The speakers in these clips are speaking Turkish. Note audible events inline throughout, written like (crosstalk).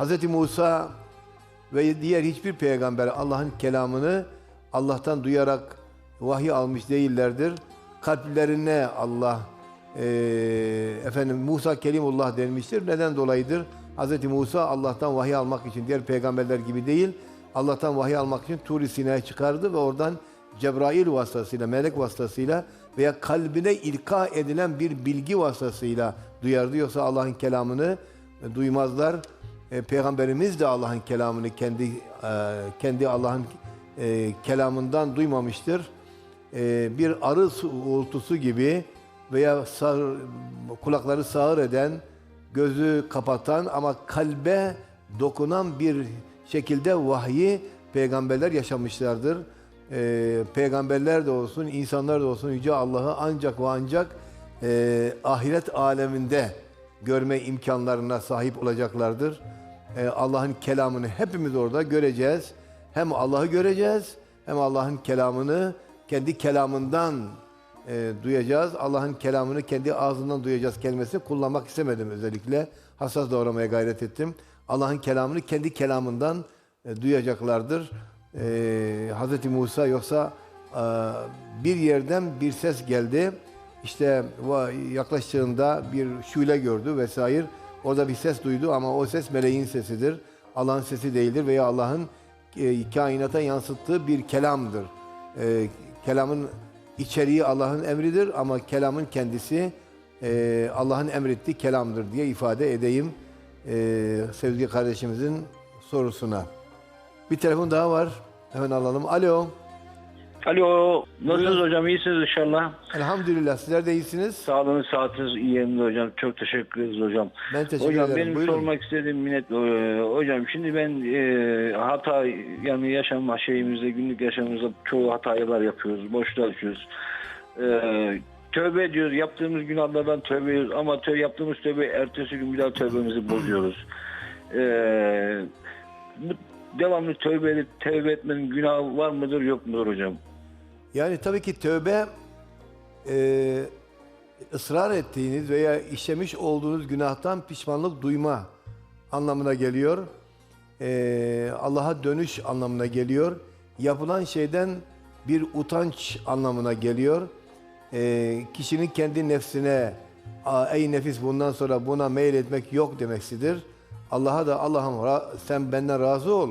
Hz. Musa ve diğer hiçbir peygamber Allah'ın kelamını Allah'tan duyarak vahiy almış değillerdir. Kalplerine Allah eee, efendim Musa Kelimullah denmiştir. Neden dolayıdır? Hz. Musa Allah'tan vahiy almak için diğer peygamberler gibi değil, Allah'tan vahiy almak için Tur-i Sina'ya çıkardı ve oradan Cebrail vasıtasıyla, melek vasıtasıyla veya kalbine ilka edilen bir bilgi vasıtasıyla duyardı. Yoksa Allah'ın kelamını e, duymazlar. E, Peygamberimiz de Allah'ın kelamını kendi e, kendi Allah'ın e, kelamından duymamıştır. E, bir arı su- uğultusu gibi veya sağır, kulakları sağır eden, gözü kapatan ama kalbe dokunan bir şekilde vahyi peygamberler yaşamışlardır. Ee, peygamberler de olsun, insanlar da olsun Yüce Allah'ı ancak ve ancak e, ahiret aleminde görme imkanlarına sahip olacaklardır. Ee, Allah'ın kelamını hepimiz orada göreceğiz. Hem Allah'ı göreceğiz hem Allah'ın kelamını kendi kelamından e, duyacağız. Allah'ın kelamını kendi ağzından duyacağız kelimesini kullanmak istemedim özellikle. Hassas davranmaya gayret ettim. Allah'ın kelamını kendi kelamından e, duyacaklardır. E, Hz. Musa yoksa e, bir yerden bir ses geldi. İşte yaklaştığında bir şule gördü vesaire. Orada bir ses duydu ama o ses meleğin sesidir. Allah'ın sesi değildir veya Allah'ın e, kainata yansıttığı bir kelamdır. E, kelamın içeriği Allah'ın emridir ama kelamın kendisi e, Allah'ın emrettiği kelamdır diye ifade edeyim e, sevgili kardeşimizin sorusuna. Bir telefon daha var. Hemen alalım. Alo. Alo, nasılsınız Buyurun. hocam? İyisiniz inşallah. Elhamdülillah. Sizler de iyisiniz. Sağlığınız, saatiniz iyi yerinde hocam. Çok teşekkür ederiz hocam. Ben teşekkür hocam ederim. benim Buyurun. sormak istediğim minnet e, hocam şimdi ben e, hata yani yaşam şeyimizde günlük yaşamımızda çoğu hatalar yapıyoruz. Boşluğa düşüyoruz. E, tövbe ediyoruz. Yaptığımız günahlardan tövbe ediyoruz ama tövbe yaptığımız tövbe ertesi gün bir daha tövbemizi bozuyoruz. E, bu devamlı tövbe edip tövbe etmenin günahı var mıdır yok mudur hocam? Yani tabii ki tövbe e, ısrar ettiğiniz veya işlemiş olduğunuz günahtan pişmanlık duyma anlamına geliyor. E, Allah'a dönüş anlamına geliyor. Yapılan şeyden bir utanç anlamına geliyor. E, kişinin kendi nefsine "Aa, ey nefis bundan sonra buna meyil etmek yok demeksidir. Allah'a da Allah'ım sen benden razı ol.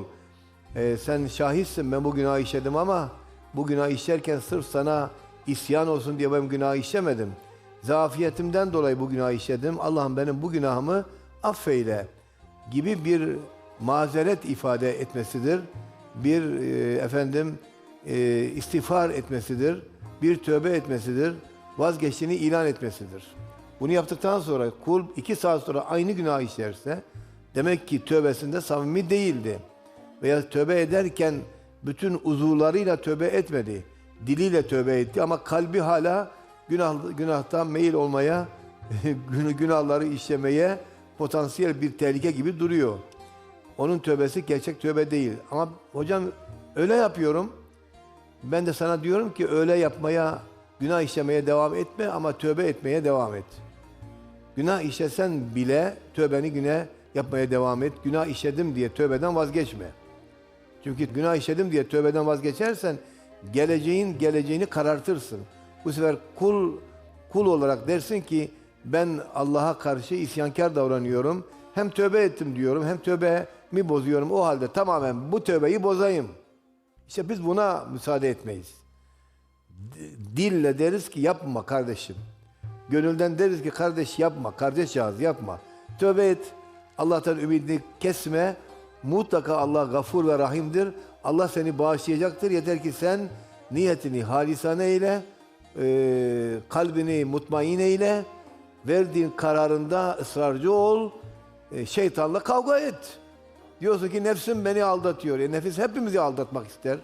Ee, sen şahitsin ben bu günahı işledim ama bu günahı işlerken sırf sana isyan olsun diye ben günahı işlemedim. Zafiyetimden dolayı bu günahı işledim. Allah'ım benim bu günahımı affeyle gibi bir mazeret ifade etmesidir. Bir e, efendim e, istiğfar etmesidir. Bir tövbe etmesidir. Vazgeçtiğini ilan etmesidir. Bunu yaptıktan sonra kul iki saat sonra aynı günah işlerse demek ki tövbesinde samimi değildi veya tövbe ederken bütün uzuvlarıyla tövbe etmedi. Diliyle tövbe etti ama kalbi hala günah, günahtan meyil olmaya, (laughs) gün- günahları işlemeye potansiyel bir tehlike gibi duruyor. Onun tövbesi gerçek tövbe değil. Ama hocam öyle yapıyorum. Ben de sana diyorum ki öyle yapmaya, günah işlemeye devam etme ama tövbe etmeye devam et. Günah işlesen bile tövbeni güne yapmaya devam et. Günah işledim diye tövbeden vazgeçme. Çünkü günah işledim diye tövbeden vazgeçersen geleceğin geleceğini karartırsın. Bu sefer kul kul olarak dersin ki ben Allah'a karşı isyankar davranıyorum. Hem tövbe ettim diyorum hem tövbemi bozuyorum. O halde tamamen bu tövbeyi bozayım. İşte biz buna müsaade etmeyiz. Dille deriz ki yapma kardeşim. Gönülden deriz ki kardeş yapma, kardeş yaz yapma. Tövbe et. Allah'tan ümidini kesme. Mutlaka Allah gafur ve rahimdir. Allah seni bağışlayacaktır. Yeter ki sen niyetini halisane eyle, eee, kalbini mutmain eyle, verdiğin kararında ısrarcı ol, e, şeytanla kavga et. Diyorsun ki nefsim beni aldatıyor. E, nefis hepimizi aldatmak ister.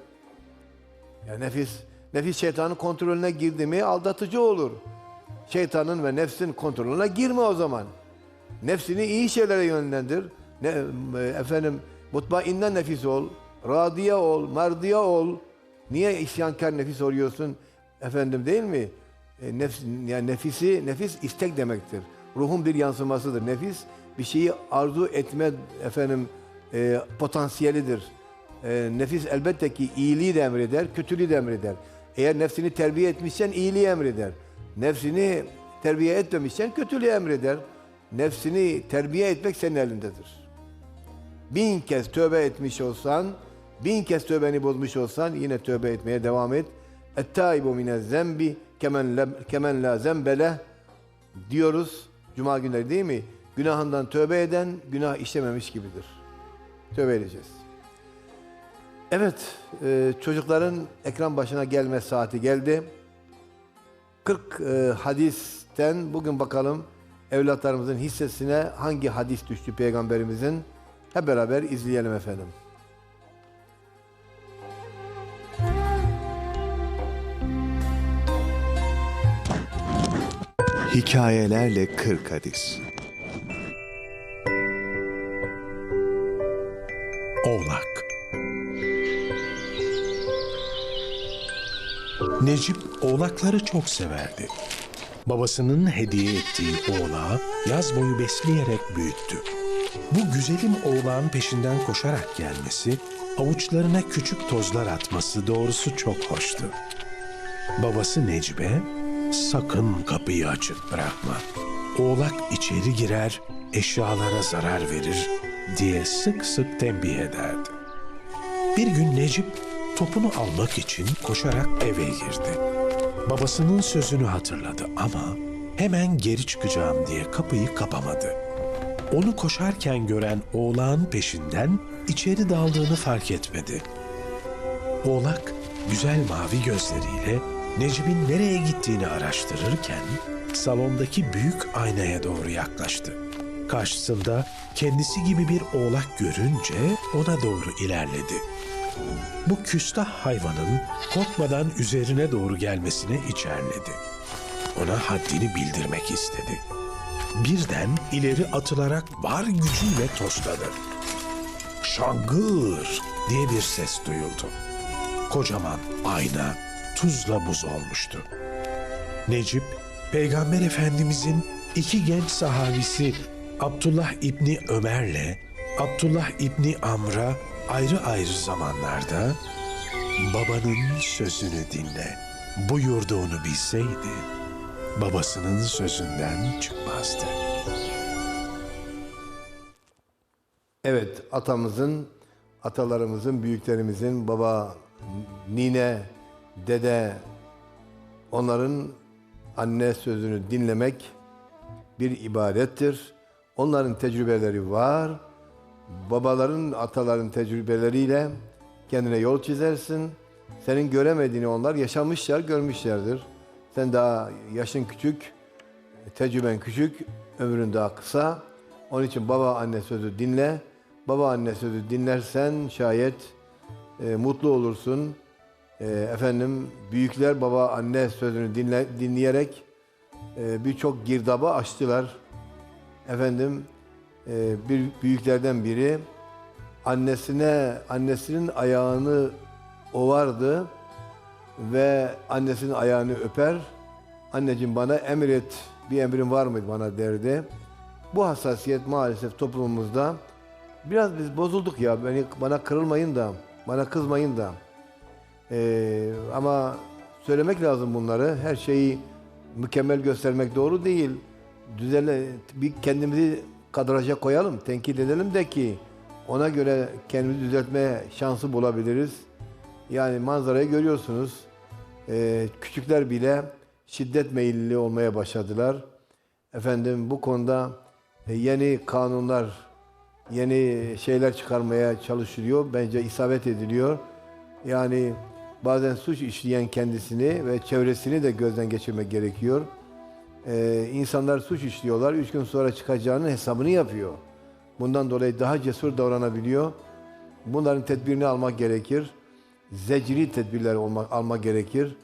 Ya nefis, nefis şeytanın kontrolüne girdi mi aldatıcı olur. Şeytanın ve nefsin kontrolüne girme o zaman. Nefsini iyi şeylere yönlendir. Ne, e, efendim mutmainnen nefis ol, radiye ol, merdiye ol. Niye isyankar nefis oluyorsun? Efendim değil mi? E, nefs, yani nefisi, nefis istek demektir. Ruhun bir yansımasıdır. Nefis bir şeyi arzu etme efendim e, potansiyelidir. E, nefis elbette ki iyiliği de emreder, kötülüğü de emreder. Eğer nefsini terbiye etmişsen iyiliği emreder. Nefsini terbiye etmemişsen kötülüğü emreder. Nefsini terbiye etmek senin elindedir. Bin kez tövbe etmiş olsan, bin kez tövbeni bozmuş olsan yine tövbe etmeye devam et. Ettaibu mine zembi kemen, la zembele diyoruz cuma günleri değil mi? Günahından tövbe eden günah işlememiş gibidir. Tövbe edeceğiz. Evet, e, çocukların ekran başına gelme saati geldi. 40 e, hadisten bugün bakalım evlatlarımızın hissesine hangi hadis düştü peygamberimizin? Hep beraber izleyelim efendim. Hikayelerle 40 hadis. Oğlak Necip oğlakları çok severdi. Babasının hediye ettiği oğlağı yaz boyu besleyerek büyüttü. Bu güzelim oğlağın peşinden koşarak gelmesi, avuçlarına küçük tozlar atması doğrusu çok hoştu. Babası Necip'e sakın kapıyı açık bırakma. Oğlak içeri girer, eşyalara zarar verir diye sık sık tembih ederdi. Bir gün Necip topunu almak için koşarak eve girdi. Babasının sözünü hatırladı ama hemen geri çıkacağım diye kapıyı kapamadı. Onu koşarken gören oğlağın peşinden içeri daldığını fark etmedi. Oğlak güzel mavi gözleriyle Necip'in nereye gittiğini araştırırken salondaki büyük aynaya doğru yaklaştı. Karşısında kendisi gibi bir oğlak görünce ona doğru ilerledi. Bu küstah hayvanın korkmadan üzerine doğru gelmesine içerledi. Ona haddini bildirmek istedi. Birden ileri atılarak var gücüyle tosladı. Şangır diye bir ses duyuldu. Kocaman ayna tuzla buz olmuştu. Necip, Peygamber Efendimizin iki genç sahabisi Abdullah İbni Ömer'le Abdullah İbni Amr'a ayrı ayrı zamanlarda babanın sözünü dinle buyurduğunu bilseydi babasının sözünden çıkmazdı. Evet, atamızın, atalarımızın, büyüklerimizin, baba, nine, dede, onların anne sözünü dinlemek bir ibadettir. Onların tecrübeleri var. Babaların, ataların tecrübeleriyle kendine yol çizersin. Senin göremediğini onlar yaşamışlar, görmüşlerdir. Sen daha yaşın küçük, tecrüben küçük, ömrün daha kısa. Onun için baba anne sözü dinle. Baba anne sözü dinlersen şayet e, mutlu olursun. E, efendim büyükler baba anne sözünü dinle, dinleyerek e, birçok girdaba açtılar. Efendim e, bir büyüklerden biri annesine annesinin ayağını ovardı ve annesinin ayağını öper. Anneciğim bana emret, bir emrin var mı bana derdi. Bu hassasiyet maalesef toplumumuzda biraz biz bozulduk ya. Beni bana kırılmayın da, bana kızmayın da. Ee, ama söylemek lazım bunları. Her şeyi mükemmel göstermek doğru değil. Düzenle bir kendimizi kadraja koyalım, tenkit edelim de ki ona göre kendimizi düzeltme şansı bulabiliriz. Yani manzarayı görüyorsunuz. Ee, küçükler bile şiddet meyilli olmaya başladılar. Efendim bu konuda e, yeni kanunlar, yeni şeyler çıkarmaya çalışılıyor. Bence isabet ediliyor. Yani bazen suç işleyen kendisini ve çevresini de gözden geçirmek gerekiyor. Ee, insanlar suç işliyorlar. Üç gün sonra çıkacağının hesabını yapıyor. Bundan dolayı daha cesur davranabiliyor. Bunların tedbirini almak gerekir. Zecri tedbirler olmak, almak gerekir.